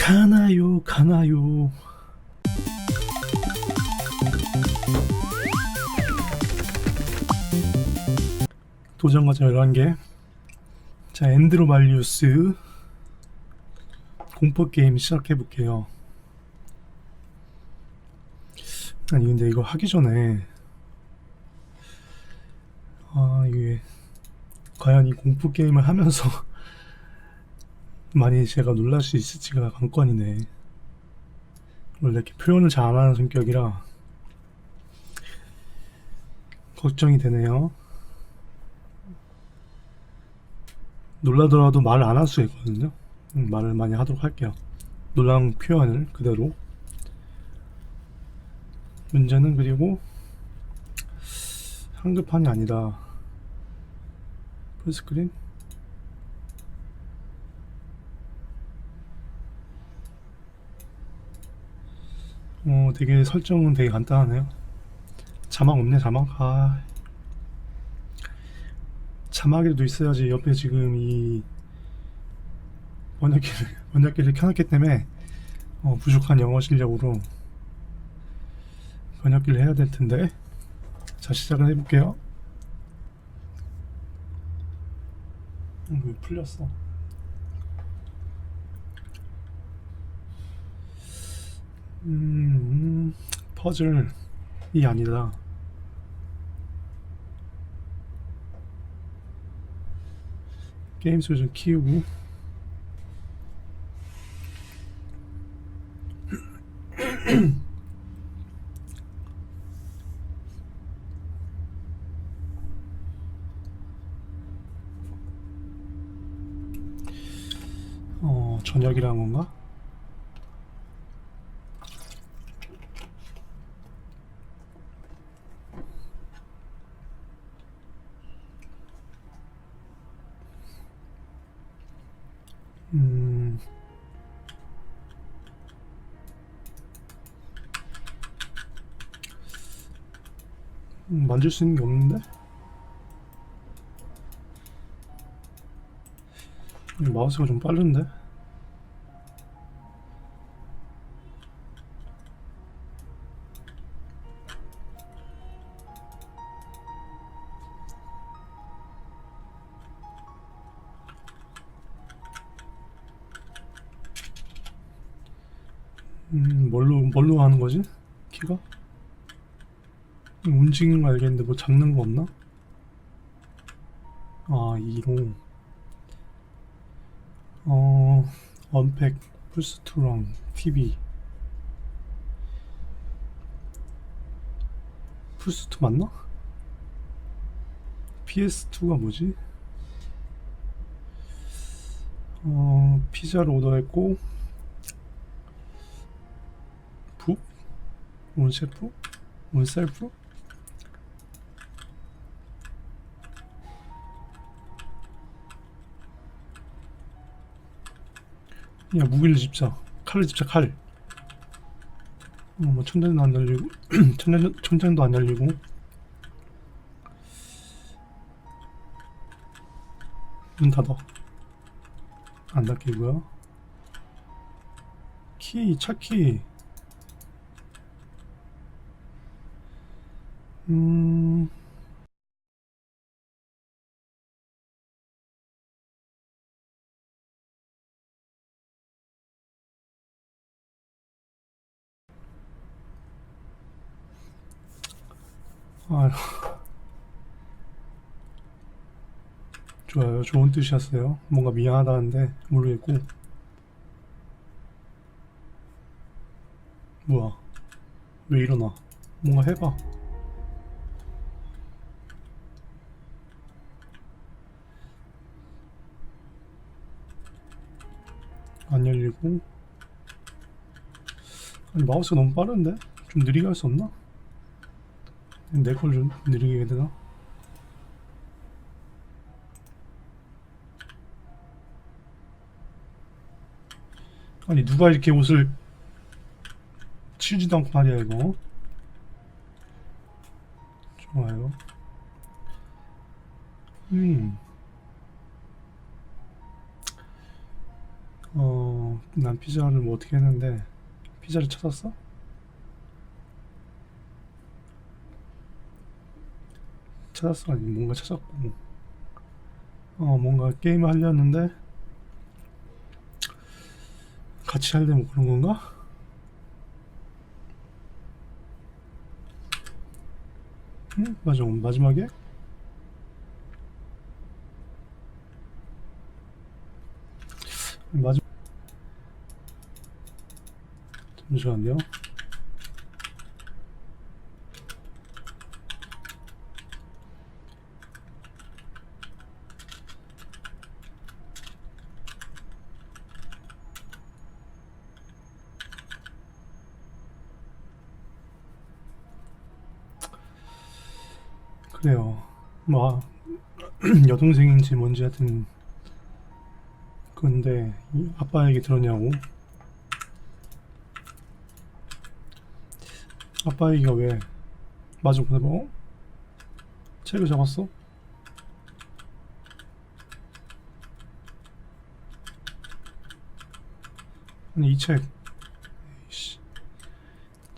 가나요, 가나요. 도전 과제 11개. 자, 엔드로 말리우스. 공포 게임 시작해 볼게요. 아니, 근데 이거 하기 전에. 아, 이게. 과연 이 공포 게임을 하면서 많이 제가 놀랄 수 있을지가 관건이네. 원래 이렇게 표현을 잘 안 하는 성격이라 걱정이 되네요. 놀라더라도 말을 안 할수 있거든요. 음, 말을 많이 하도록 할게요. 놀란 표현을 그대로. 문제는 그리고 한글판이 아니라 풀스크린? 어, 되게 설정은 되게 간단하네요. 자막 없네, 자막. 아. 자막이라도 있어야지 옆에 지금 이 번역기를, 번역기를 켜놨기 때문에 어, 부족한 영어 실력으로 번역기를 해야 될 텐데. 자, 시작을 해볼게요. 음, 왜 풀렸어? 음, 퍼즐이 아니다. 게임 소리 좀 키우고. 어, 저녁이란 건가? 만질 수 있는 게 없는데? 이 마우스가 좀 빠른데? 음, 뭘로, 뭘로 하는 거지? 키가? 음, 움직이는 거 알겠는데 뭐 잡는 거 없나? 아, 2로. 어, 언팩, 플스2랑 TV. 플스2 맞나? PS2가 뭐지? 어, 피자를 오더했고, 북? 온셰프? 온셀프? 야 무기를 집자 칼을 집자 칼. 어, 뭐 천장도 안 열리고 천장, 천장도 안 열리고. 문 닫아. 안 닫히고요 키 차키. 음 아휴. 좋아요. 좋은 뜻이었어요. 뭔가 미안하다는데 모르겠고. 뭐야? 왜 일어나? 뭔가 해봐. 안 열리고. 아니 마우스가 너무 빠른데? 좀 느리게 할 수 없나? 내걸 좀 느리게 해야 되나? 아니 누가 이렇게 옷을 치지도 않고 말이야 이거 좋아요 음 어... 난 피자를 뭐 어떻게 했는데 피자를 찾았어? 찾았어? 아니 뭔가 찾았고. 어 뭔가 게임을 하려는데 같이 하려면 그런 건가? 응? 맞아. 마지막에? 마지막 잠시만요 그래요. 뭐 여동생인지 뭔지 하여튼 근데 이 아빠 얘기 들었냐고? 아빠 얘기가 왜 맞아 근데 뭐? 책을 적었어? 아니 이책.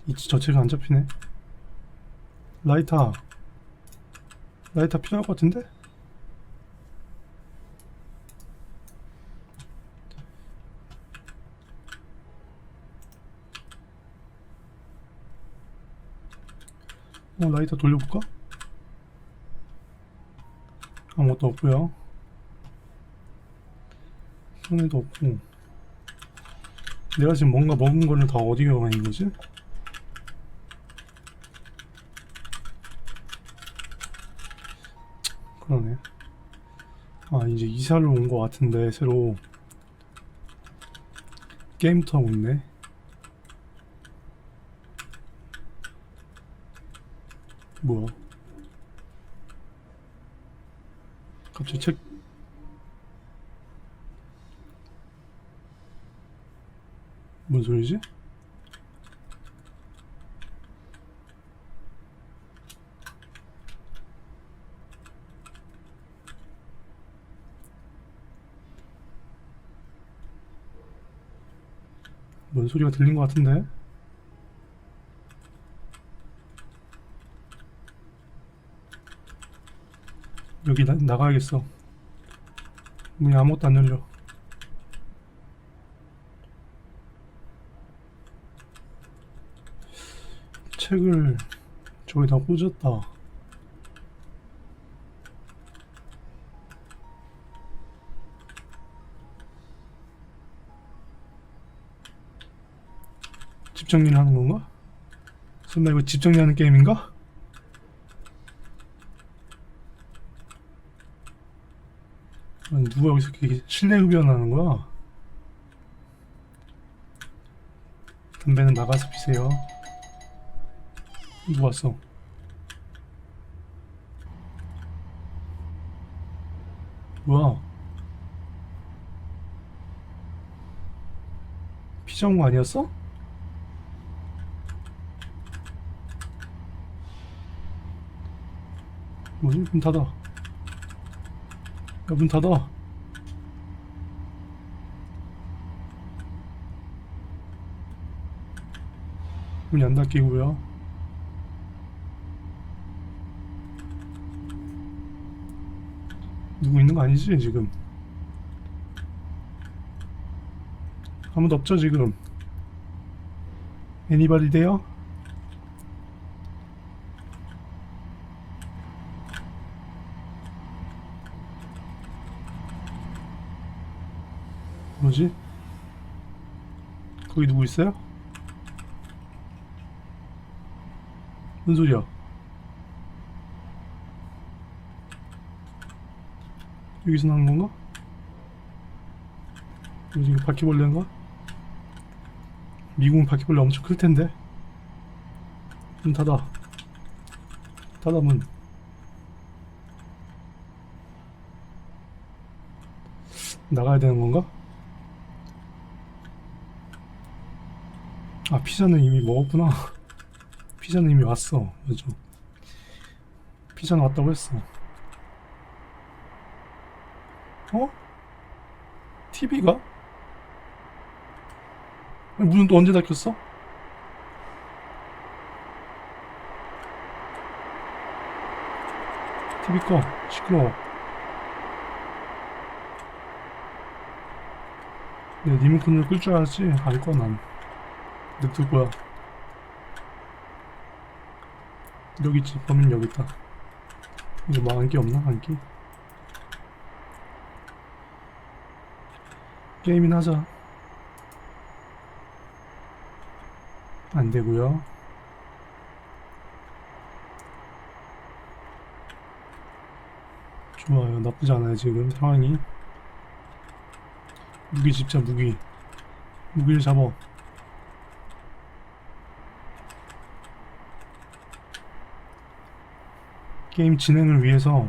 이저 책안 잡히네. 라이터 라이터 필요할 것 같은데? 어, 라이터 돌려볼까? 아무것도 없고요 손에도 없고 내가 지금 뭔가 먹은 거를 다 어디에 가 있는 거지? 그러네 아 이제 이사를 온거 같은데 새로 게임부터 하고 있네. 뭐야? 갑자기 책. 뭔 소리지? 뭔 소리가 들린 것 같은데? 여기 나, 나가야겠어. 문이 아무것도 안 열려. 책을 저기다 꽂았다. 정리를 하는 건가? 설마 이거 집 정리하는 게임인가? 아니, 누가 여기서 이렇게 실내 흡연하는 거야? 담배는 나가서 피세요. 누구 왔어? 뭐야? 피자 온 거 아니었어? 뭐지? 문 닫아. 야, 문 닫아. 문이 안 닫히고요. 누구 있는 거 아니지 지금? 아무도 없죠 지금? 애니바디 돼요? 뭐지? 거기 누구 있어요? 뭔 소리야? 여기서 나는 건가? 이거 바퀴벌레인가? 미국은 바퀴벌레 엄청 클 텐데. 문 닫아. 닫아 문. 나가야 되는 건가? 아 피자는 이미 먹었구나. 피자는 이미 왔어. 맞아. 피자는 왔다고 했어. 어? TV가? 문은 또 언제 닫혔어? TV 꺼 시끄러워 내가 리모컨을 끌 줄 알았지 알거 난 냅둘 거야. 여기 있지. 범인 여기 있다. 이거 뭐 안기 없나? 안기? 게임이나 하자. 안 되고요. 좋아요. 나쁘지 않아요 지금 상황이. 무기 집자 무기. 무기를 잡어 게임 진행을 위해서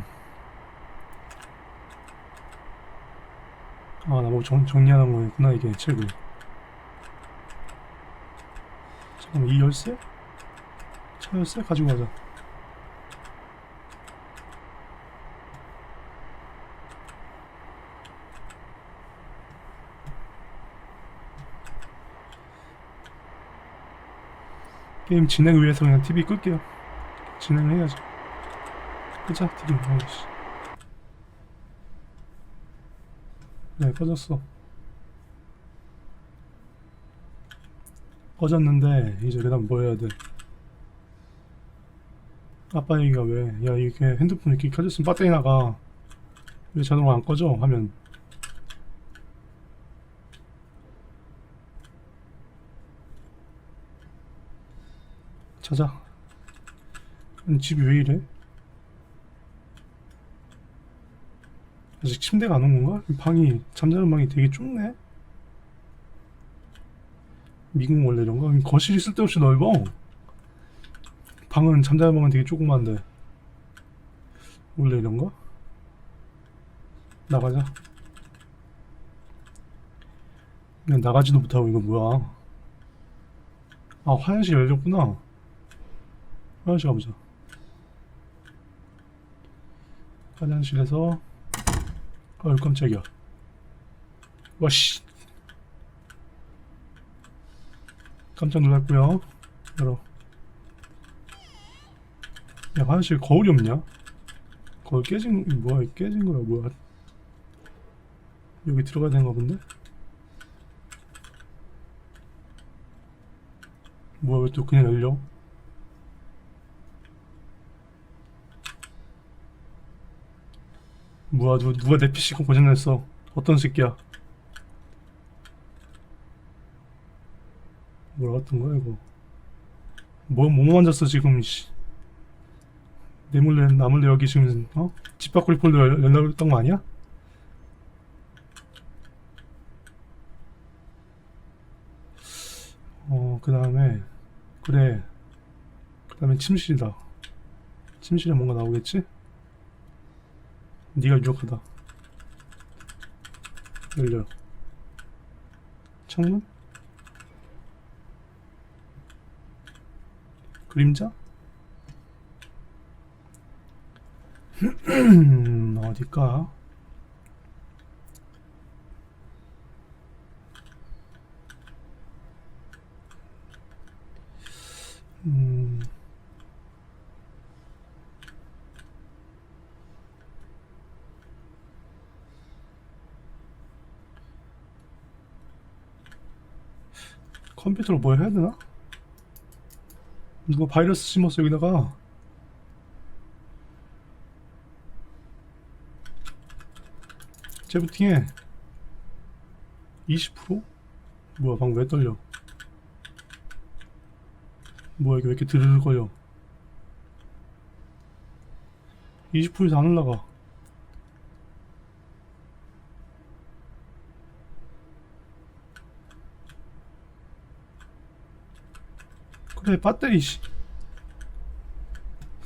아 나 뭐 정리하는 거였구나 이게 책을. 잠깐만 이 열쇠? 차 열쇠 가지고 가자. 게임 진행을 위해서 그냥 TV 끌게요. 진행을 해야지 끄자 TV 아이씨 네 꺼졌어. 꺼졌는데 이제 그 다음 뭐 해야 돼? 아빠 얘기가 왜? 야 이게 핸드폰 이렇게 켜졌으면 배터리 나가. 왜 자동으로 안 꺼져? 하면. 자자. 아니 집이 왜 이래 아직 침대가 안 온 건가? 이 방이 잠자는 방이 되게 좁네. 미국 원래 이런 거? 거실이 쓸데없이 넓어 방은 잠자는 방은 되게 조그만데. 원래 이런 거? 나가자. 그냥 나가지도 못하고 이거 뭐야? 아 화장실 열렸구나. 화장실 가보자. 화장실에서 어이 깜짝이야 와씨 깜짝 놀랐고요 열어 야 화장실 거울이 없냐? 거울 깨진 뭐야 깨진 거야 뭐야 여기 들어가야 되는가 본데? 뭐야 왜 또 그냥 열려? 뭐야 누가, 누가 내 PC 고장냈어 어떤 새끼야 뭐라 같은 거야 이거 뭐, 뭐 만졌어 지금 씨. 내 몰래 나 몰래 여기 지금 어? 집 밖으로 폴더 열- 연락을 했던 거 아니야? 어 그 다음에 그래 그 다음에 침실이다 침실에 뭔가 나오겠지? 네가 유력하다 열려 창문? 그림자? 음, 어딜까? 음, 컴퓨터로 뭐 해야 되나? 누가 바이러스 심었어 여기다가. 재부팅해. 20%? 뭐야 방금 왜 떨려? 뭐야 이게 왜 이렇게 드르륵 거려? 20%에서 안 올라가 그래 배터리 씨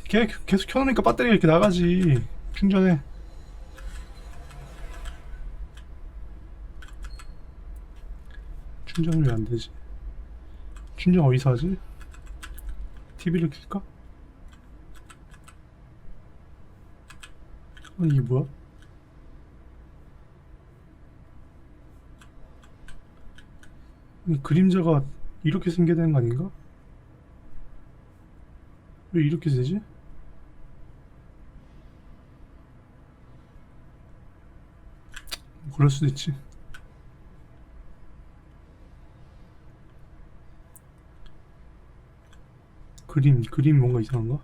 걔 계속 켜놓으니까 배터리가 이렇게 나가지 충전해 충전이 왜안 되지? 충전 어디서 하지? TV를 킬까? 아니 이게 뭐야? 이 그림자가 이렇게 생겨야 되는 거 아닌가? 왜 이렇게 되지? 그럴 수도 있지. 그림, 그림 뭔가 이상한가?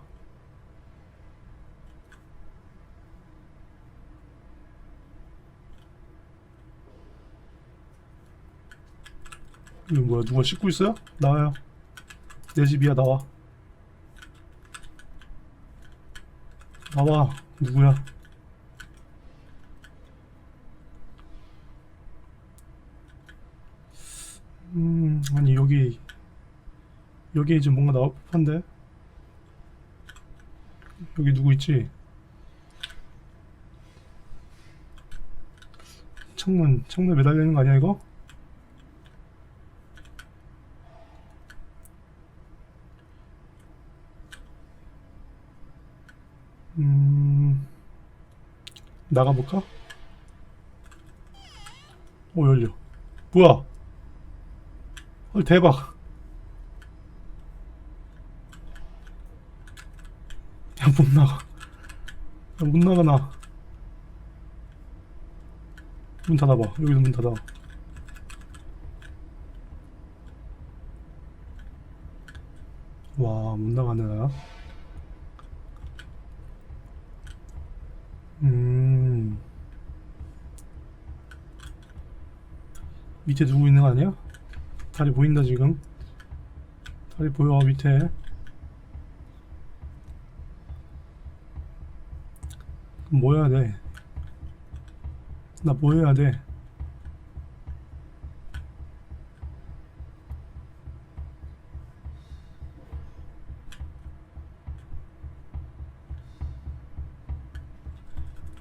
이거 뭐야 누가 씻고 있어요? 나와요 내 집이야 나와 나와 누구야? 음 아니 여기 여기 이제 뭔가 나올 법한데? 여기 누구 있지? 창문 창문에 매달려 있는 거 아니야 이거? 음, 나가볼까? 오, 열려. 뭐야? 헐, 대박. 야, 못 나가. 야, 못 나가, 나. 문 닫아봐. 여기도 문 닫아. 와, 못 나가네, 나. 음. 밑에 누구 있는 거 아니야? 다리 보인다 지금. 다리 보여 밑에. 뭐 해야 돼? 나 뭐 해야 돼?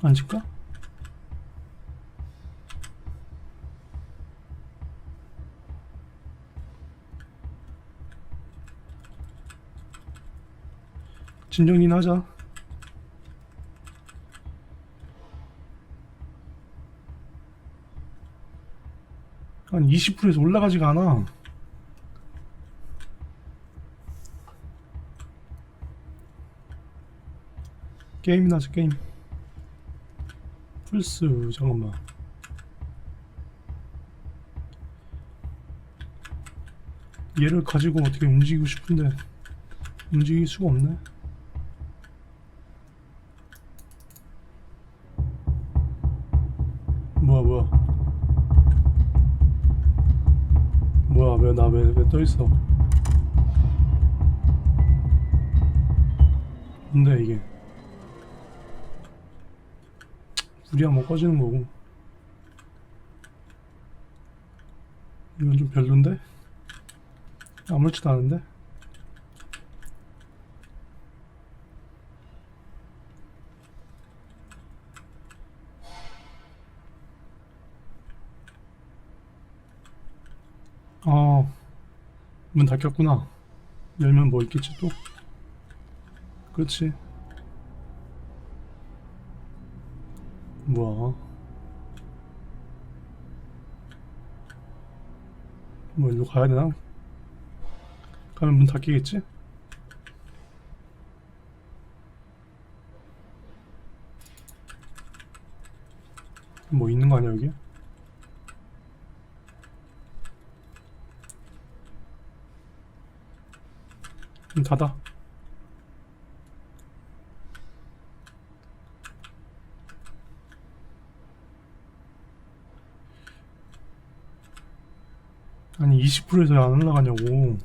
앉을까? 진정이나 하자. 한 20%에서 올라가지가 않아. 게임이나 하자, 게임. 플스, 잠깐만. 얘를 가지고 어떻게 움직이고 싶은데, 움직일 수가 없네. 뭐야, 뭐야. 뭐야, 왜, 나 왜, 왜 떠있어? 뭔데, 이게? 불이 한번 꺼지는 거고. 이건 좀 별론데? 아무렇지도 않은데? 아, 문 닫혔구나. 열면 뭐 있겠지 또? 그렇지. 뭐야? 뭐 일로 가야 되나? 가면 문 닫히겠지? 뭐 있는 거 아니야 여기? 문 닫아. 아니 20%에서 안 올라가냐고.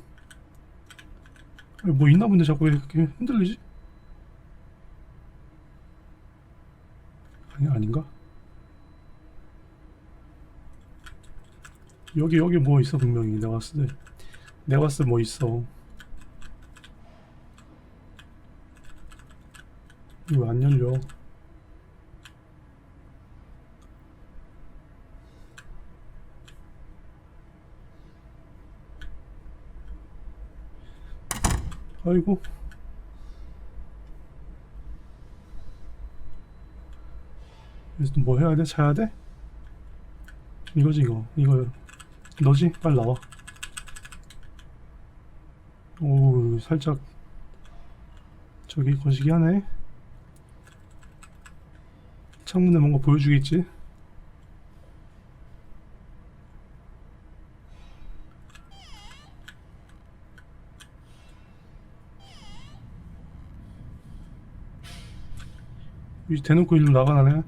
아니, 뭐 있나 본데 자꾸 왜 이렇게 흔들리지? 아니 아닌가? 여기 여기 뭐 있어 분명히 내가 봤을 때 내가 봤을 때 뭐 있어 이거 왜안 열려 아이고 그래서 또뭐 해야 돼? 자야 돼? 이거지 이거 이거 너지? 빨리 나와 오 살짝 저기 거시기 하네 창문에 뭔가 보여주겠지? 이 대놓고 일로 나가나네